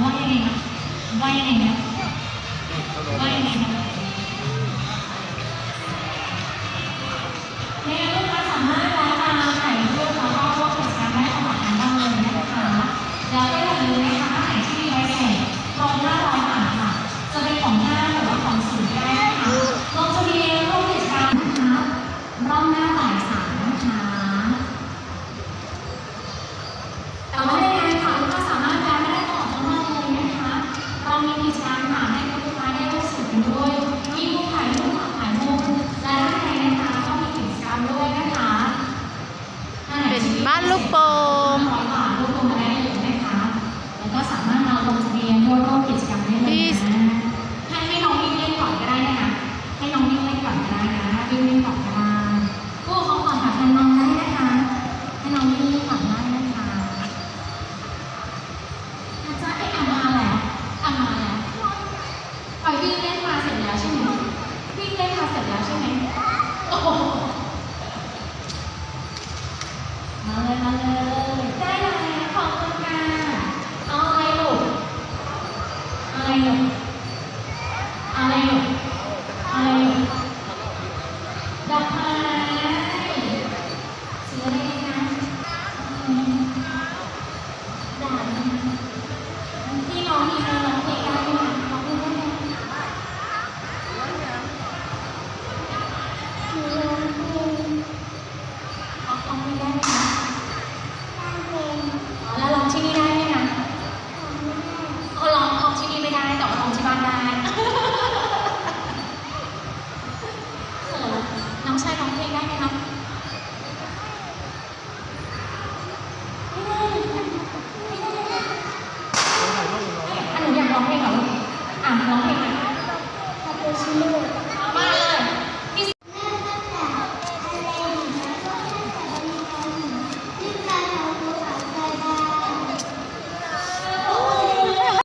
ว่ายังไงนะว่ายังไงนะว่ายังไงนะเนี่ยลูกค้าสามารถแวะมาถ่ายรูปแล้วก็ร่วมกิจกรรมได้สมัครกันได้เลยนะคะแล้วก็อย่าลืมนะคะไหนที่มีใบเสร็จลงหน้าร้อยบาทค่ะ จะเป็นของหน้าหรือว่าของสูงได้นะคะลงทะเบียนร่วมกิจกรรมนะคะรอบหน้าบ่ายสามนะคะ มาเลยมาเลยได้แลวขอบคุณค่อาอะไรลูอะไรอะไรลูกอะรลูกดอกไม้นะด่าพี่น้องมีใครร้องเพลง